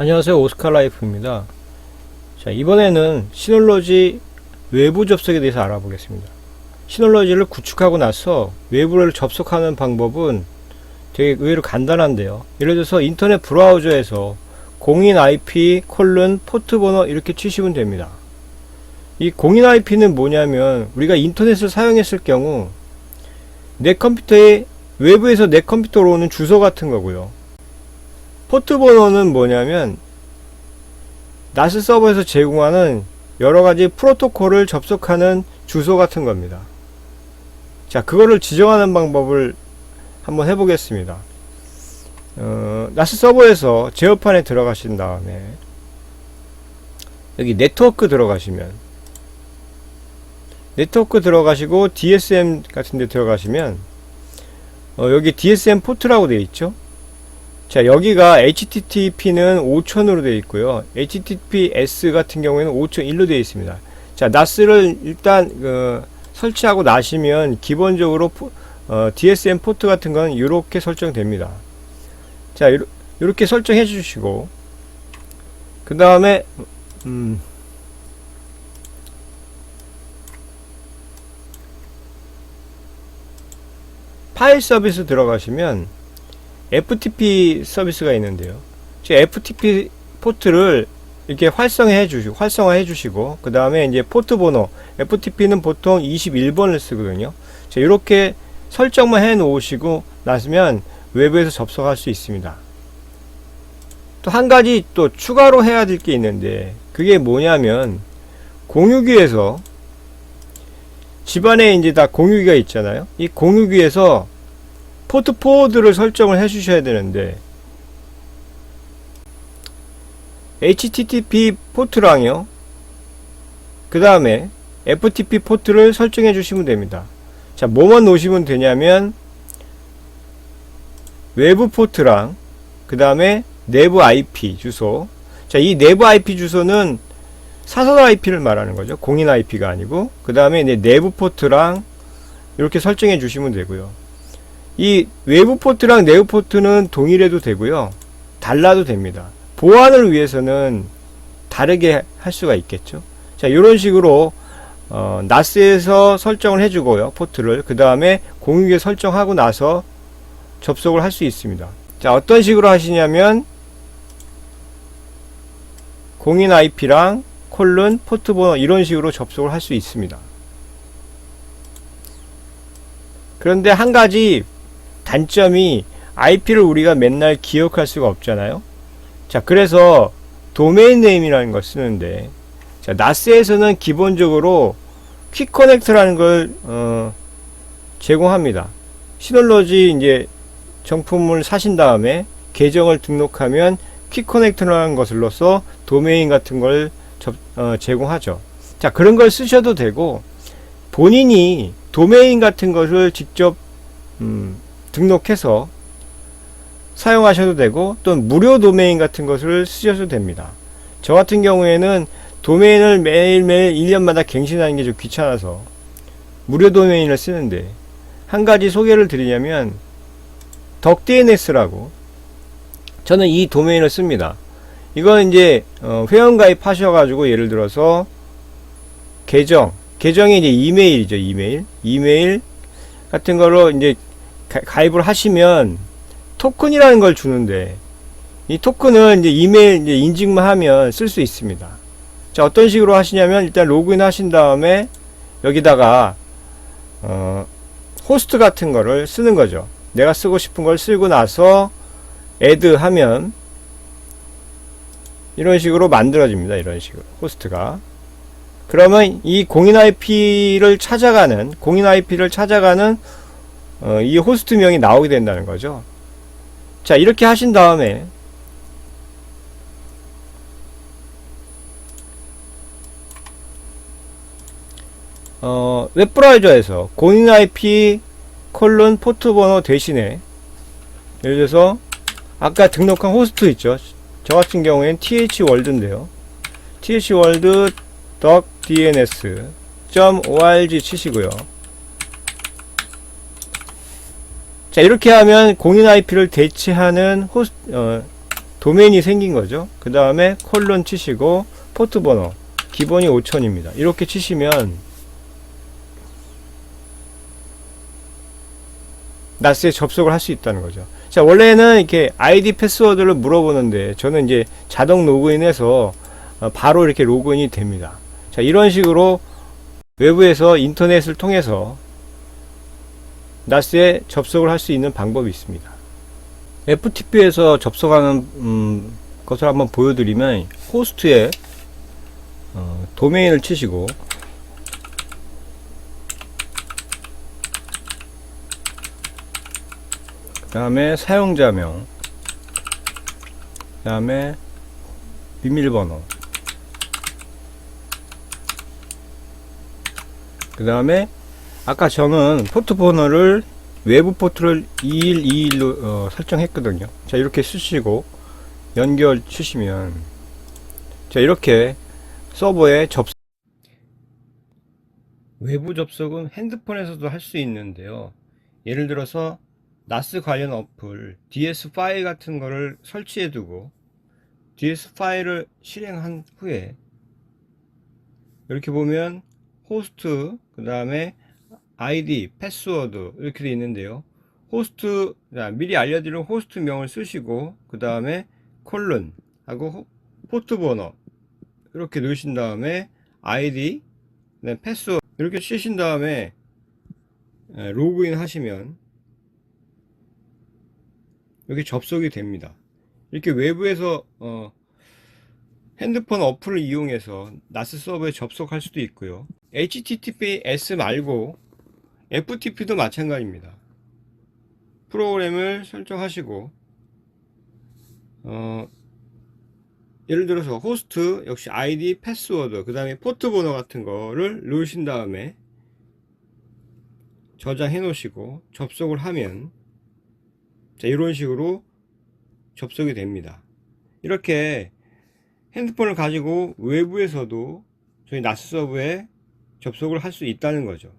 안녕하세요 오스카라이프입니다. 자 이번에는 시놀러지 외부 접속에 대해서 알아보겠습니다. 시놀러지를 구축하고 나서 외부를 접속하는 방법은 되게 의외로 간단한데요. 예를 들어서 인터넷 브라우저에서 공인 IP 콜론 포트 번호 이렇게 치시면 됩니다. 이 공인 IP는 뭐냐면 우리가 인터넷을 사용했을 경우 내 컴퓨터에 외부에서 내 컴퓨터로 오는 주소 같은 거고요 포트 번호는 뭐냐면 나스 서버에서 제공하는 여러 가지 프로토콜을 접속하는 주소 같은 겁니다. 자, 그거를 지정하는 방법을 한번 해보겠습니다. 어, 나스 서버에서 제어판에 들어가신 다음에 여기 네트워크 들어가시면 네트워크 들어가시고 DSM 같은 데 들어가시면 어, 여기 DSM 포트라고 되어 있죠. 자 여기가 HTTP는 5000으로 되어 있고요. HTTPS 같은 경우에는 5001로 되어 있습니다. 자 NAS를 일단 그, 설치하고 나시면 기본적으로 포, 어, DSM 포트 같은 건 이렇게 설정됩니다. 자 이렇게 설정해 주시고 그 다음에 음, 파일 서비스 들어가시면 FTP 서비스가 있는데요. FTP 포트를 이렇게 활성화해 주시고 활성화해 주시고 그 다음에 이제 포트 번호 FTP는 보통 21번을 쓰거든요. 자, 이렇게 설정만 해 놓으시고 나서면 외부에서 접속할 수 있습니다. 또 한 가지 또 추가로 해야 될 게 있는데 그게 뭐냐면 공유기에서 집안에 이제 다 공유기가 있잖아요. 이 공유기에서 포트 포워드를 설정을 해 주셔야 되는데 HTTP 포트랑요. 그 다음에 FTP 포트를 설정해 주시면 됩니다. 자 뭐만 놓으시면 되냐면 외부 포트랑 그 다음에 내부 IP 주소. 자 이 내부 IP 주소는 사설 IP를 말하는 거죠. 공인 IP가 아니고. 그 다음에 내부 포트랑 이렇게 설정해 주시면 되고요 이 외부 포트랑 내부 포트는 동일해도 되고요. 달라도 됩니다. 보안을 위해서는 다르게 할 수가 있겠죠. 자, 이런 식으로 어, 나스에서 설정을 해주고요. 포트를 그 다음에 공유기에 설정하고 나서 접속을 할 수 있습니다. 자, 어떤 식으로 하시냐면 공인 IP랑 콜론 포트 번호 이런 식으로 접속을 할 수 있습니다. 그런데 한 가지 단점이 IP를 우리가 맨날 기억할 수가 없잖아요. 자, 그래서 도메인 네임이라는 걸 쓰는데, 자, 나스에서는 기본적으로 퀵 커넥트라는 걸 어, 제공합니다. 시놀러지 이제 정품을 사신 다음에 계정을 등록하면 퀵 커넥트라는 것으로서 도메인 같은 걸 접, 어, 제공하죠. 자, 그런 걸 쓰셔도 되고 본인이 도메인 같은 것을 직접 음, 등록해서 사용하셔도 되고 또 무료 도메인 같은 것을 쓰셔도 됩니다. 저 같은 경우에는 도메인을 매일매일 1년마다 갱신하는 게 좀 귀찮아서 무료 도메인을 쓰는데 한 가지 소개를 드리냐면 덕DNS라고 저는 이 도메인을 씁니다. 이건 이제 어, 회원 가입 하셔가지고 예를 들어서 계정 계정이 이제 이메일이죠 이메일 이메일 같은 걸로 이제 가, 입을 하시면 토큰이라는 걸 주는데 이 토큰은 이제 이메일 이제 인증만 하면 쓸 수 있습니다. 자, 어떤 식으로 하시냐면 일단 로그인 하신 다음에 여기다가 어, 호스트 같은 거를 쓰는 거죠. 내가 쓰고 싶은 걸 쓰고 나서 애드 하면 이런 식으로 만들어집니다. 이런 식으로 호스트가 그러면 이 공인 IP를 찾아가는 공인 IP를 찾아가는 어, 이 호스트명이 나오게 된다는 거죠. 자, 이렇게 하신 다음에 어, 웹브라우저에서 공인 IP 콜론 포트 번호 대신에 예를 들어서 아까 등록한 호스트 있죠. 저 같은 경우엔 thworld인데요. thworld.dns.org 치시고요. 자 이렇게 하면 공인 IP를 대체하는 호스 어, 도메인이 생긴 거죠. 그 다음에 콜론 치시고 포트 번호 기본이 5000입니다. 이렇게 치시면 나스에 접속을 할 수 있다는 거죠. 자, 원래는 이렇게 아이디 패스워드를 물어보는데 저는 이제 자동 로그인해서 어, 바로 이렇게 로그인이 됩니다. 자, 이런 식으로 외부에서 인터넷을 통해서 나스에 접속을 할 수 있는 방법이 있습니다. FTP에서 접속하는 음, 것을 한번 보여드리면 호스트에 어, 도메인을 치시고 그 다음에 사용자명 그 다음에 비밀번호 그 다음에 아까 저는 포트 번호를 외부 포트를 2121로 어, 설정했거든요. 자 이렇게 쓰시고 연결 치시면 자 이렇게 서버에 접속 외부 접속은 핸드폰에서도 할 수 있는데요. 예를 들어서 나스 관련 어플 DS 파일 같은 거를 설치해 두고 DS 파일을 실행한 후에 이렇게 보면 호스트 그 다음에 아이디 패스워드 이렇게 돼 있는데요 호스트 자, 미리 알려드린 호스트 명을 쓰시고 그 다음에 콜론 하고 호- 포트 번호 이렇게 넣으신 다음에 아이디 그다음에 패스워드 이렇게 치신 다음에 에, 로그인 하시면 이렇게 접속이 됩니다. 이렇게 외부에서 어, 핸드폰 어플을 이용해서 나스 서버에 접속할 수도 있고요. HTTPS 말고 FTP도 마찬가지입니다. 프로그램을 설정하시고 어, 예를 들어서 호스트 역시 아이디 패스워드 그 다음에 포트 번호 같은 거를 넣으신 다음에 저장해 놓으시고 접속을 하면 자, 이런 식으로 접속이 됩니다. 이렇게 핸드폰을 가지고 외부에서도 저희 나스 서버에 접속을 할 수 있다는 거죠.